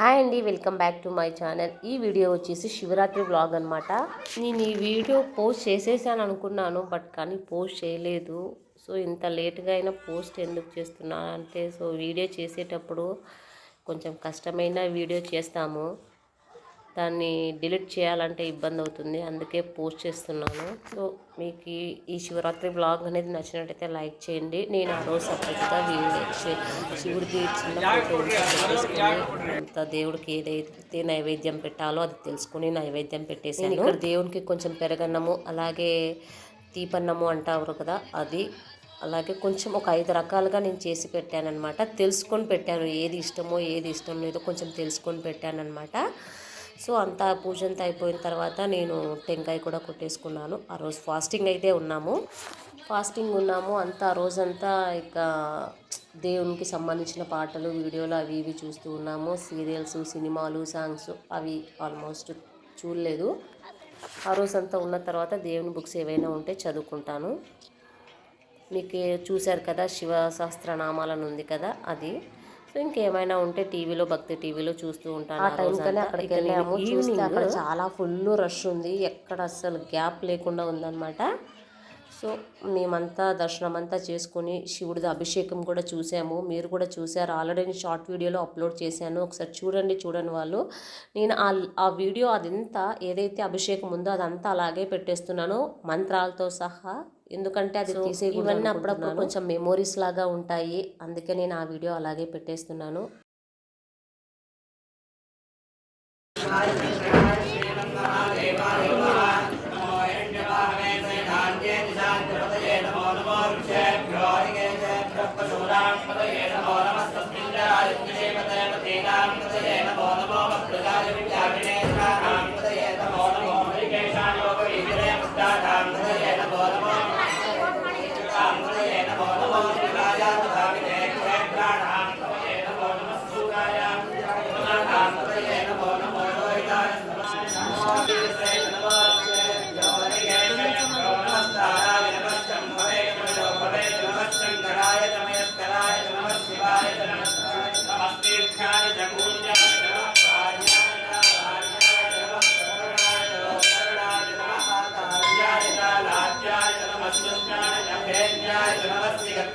Hi అండి welcome back to my channel. ఈ video వచ్చేసి శివరాత్రి వ్లాగ్ అనమాట నేను ఈ వీడియో పోస్ట్ చేసేసాను అనుకున్నాను బట్ కానీ పోస్ట్ చేయలేదు. సో ఇంత లేట్గా అయినా పోస్ట్ ఎందుకు చేస్తున్నాను అంటే సో వీడియో చేసేటప్పుడు కొంచెం కష్టమైన వీడియో చేస్తాము. దాన్ని డిలీట్ చేయాలంటే ఇబ్బంది అవుతుంది అందుకే పోస్ట్ చేస్తున్నాను. సో మీకు ఈ- శివరాత్రి బ్లాగ్ అనేది నచ్చినట్టయితే లైక్ చేయండి. నేను ఆ రోజు సపరేట్గా వీడియో శివుడికి చిన్న అంత దేవుడికి ఏదైతే నైవేద్యం పెట్టాలో అది తెలుసుకుని నైవేద్యం పెట్టేసాను ఇక్కడ దేవునికి కొంచెం పెరగన్నము అలాగే తీపన్నము అంటారు కదా అది. అలాగే కొంచెం ఒక ఐదు రకాలుగా నేను చేసి పెట్టానమాట తెలుసుకొని పెట్టాను ఏది ఇష్టమో ఏది ఇష్టం లేదో కొంచెం తెలుసుకొని పెట్టానమాట సో అంతా పూజ అంతా అయిపోయిన తర్వాత నేను టెంకాయ కూడా కొట్టేసుకున్నాను. ఆ రోజు ఫాస్టింగ్ అయితే ఉన్నాము. ఫాస్టింగ్ ఉన్నాము. అంతా ఆ రోజంతా ఇక దేవునికి సంబంధించిన పాటలు వీడియోలు అవి ఇవి చూస్తూ ఉన్నాము. సీరియల్స్ సినిమాలు సాంగ్స్ అవి ఆల్మోస్ట్ చూడలేదు. ఆ రోజంతా ఉన్న తర్వాత దేవుని బుక్స్ ఏవైనా ఉంటే చదువుకుంటాను. మీకు చూశారు కదా శివ సహస్రనామాలను ఉంది కదా అది. సో ఇంకేమైనా ఉంటే టీవీలో భక్తి టీవీలో చూస్తూ ఉంటాను ఆ టైంకనే అక్కడికి వెళ్ళాము చూస్తే అక్కడ చాలా ఫుల్ రష్ ఉంది. ఎక్కడ అస్సలు గ్యాప్ లేకుండా ఉందన్నమాట. సో మేమంతా దర్శనం అంతా చేసుకుని శివుడిది అభిషేకం కూడా చూసాము. మీరు కూడా చూసారు? ఆల్రెడీ నేను షార్ట్ వీడియోలో అప్లోడ్ చేశాను. ఒకసారి చూడండి చూడండి వాళ్ళు. నేను ఆ ఆ వీడియో అదంతా ఏదైతే అభిషేకం ఉందో అదంతా అలాగే పెట్టేస్తున్నాను. మంత్రాలతో సహా. ఎందుకంటే అది తీసే ఇవన్నీ అప్పుడప్పుడు కొంచెం మెమోరీస్ లాగా ఉంటాయి. అందుకే నేను ఆ వీడియో అలాగే పెట్టేస్తున్నాను.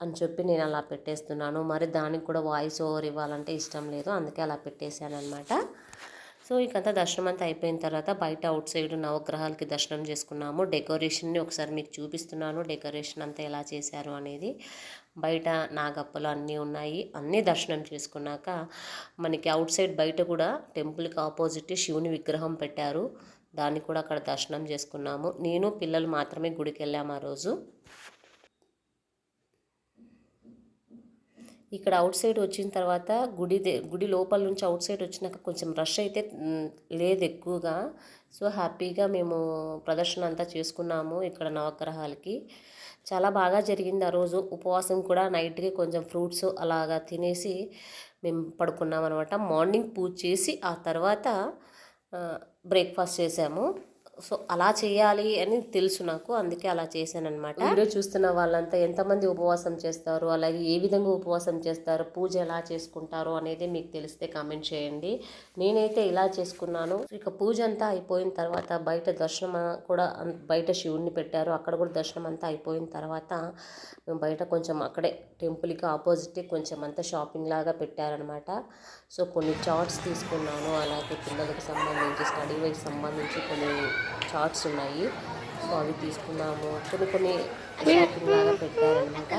అని చెప్పి నేను అలా పెట్టేస్తున్నాను. మరి దానికి కూడా వాయిస్ ఓవర్ ఇవ్వాలంటే ఇష్టం లేదు. అందుకే అలా పెట్టేశాను అనమాట సో ఇకంతా దర్శనం అంతా అయిపోయిన తర్వాత బయట అవుట్ సైడ్ నవగ్రహాలకి దర్శనం చేసుకున్నాము. డెకరేషన్ని ఒకసారి మీకు చూపిస్తున్నాను. డెకరేషన్ అంతా ఎలా చేశారు అనేది. బయట నాగప్పలు అన్నీ ఉన్నాయి. అన్నీ దర్శనం చేసుకున్నాక మనకి అవుట్ సైడ్ బయట కూడా టెంపుల్కి ఆపోజిట్ శివుని విగ్రహం పెట్టారు. దాన్ని కూడా అక్కడ దర్శనం చేసుకున్నాము. నేను పిల్లలు మాత్రమే గుడికి వెళ్ళాము ఆ రోజు. ఇక్కడ అవుట్ సైడ్ వచ్చిన తర్వాత గుడి గుడి లోపల నుంచి అవుట్ సైడ్ వచ్చినాక కొంచెం రష్ అయితే లేదు ఎక్కువగా. సో హ్యాపీగా మేము ప్రదర్శన అంతా చేసుకున్నాము ఇక్కడ నవగ్రహాలకి. చాలా బాగా జరిగింది ఆ రోజు. ఉపవాసం కూడా నైట్కి కొంచెం ఫ్రూట్స్ అలాగా తినేసి మేము పడుకున్నాం అనమాట మార్నింగ్ పూజ చేసి ఆ తర్వాత బ్రేక్ఫాస్ట్ చేసాము. సో అలా చేయాలి అని తెలుసు నాకు అందుకే అలా చేశాను అనమాట వీడియో చూస్తున్న వాళ్ళంతా ఎంతమంది ఉపవాసం చేస్తారు అలాగే ఏ విధంగా ఉపవాసం చేస్తారు పూజ ఎలా చేసుకుంటారు అనేది మీకు తెలిస్తే కామెంట్ చేయండి. నేనైతే ఇలా చేసుకున్నాను. ఇక పూజ అంతా అయిపోయిన తర్వాత బయట దర్శనం కూడా బయట శివుడిని పెట్టారు. అక్కడ కూడా దర్శనం అంతా అయిపోయిన తర్వాత బయట కొంచెం అక్కడే టెంపుల్కి ఆపోజిట్ కొంచెం అంతా షాపింగ్ లాగా పెట్టారనమాట సో కొన్ని చార్ట్స్ తీసుకున్నాను. అలాగే పిల్లలకు సంబంధించి స్టడీ వైజ్ సంబంధించి కొన్ని చార్ట్స్ ఉన్నాయి. సో అవి తీసుకున్నాము కొన్ని కొన్ని షాపింగ్ లాగా పెట్టారనమాట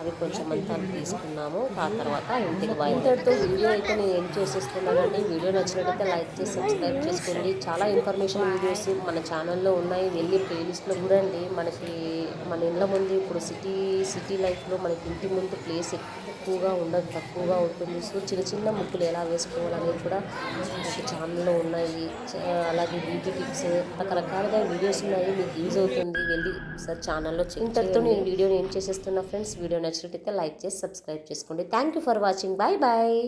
అవి కొంచెం అంతా తీసుకున్నాము. ఆ తర్వాత ఇంటికి బయలుదేరుతూ వీడియో అయితే నేను ఏం చేసేస్తున్నానండి? వీడియో నచ్చినట్లయితే లైక్ చేసి సబ్స్క్రైబ్ చేసుకోండి. చాలా ఇన్ఫర్మేషన్ వీడియోస్ మన ఛానల్లో ఉన్నాయి. వెళ్ళి ప్లేలిస్ట్లో చూడండి. మనకి మన ఇళ్ళ ముందు ఇప్పుడు సిటీ సిటీ లైఫ్లో మనకి ఇంటి ముందు ప్లేస్ ఎక్కువగా ఉండదు తక్కువగా ఉంటుంది. సో చిన్న చిన్న ముగ్గులు ఎలా వేసుకోవాలనేది కూడా మనకి ఛానల్లో ఉన్నాయి. అలాగే బ్యూటీ టిప్స్ రకరకాలుగా వీడియోస్ ఉన్నాయి. మీకు యూజ్ అవుతుంది. వెళ్ళి సార్ ఛానల్లో ఇంతటితో నేను వీడియోని ఏం చేసేస్తున్నా ఫ్రెండ్స్? వీడియో నచ్చినట్టయితే లైక్ చేసి సబ్స్క్రైబ్ చేసుకోండి. Thank you for watching bye bye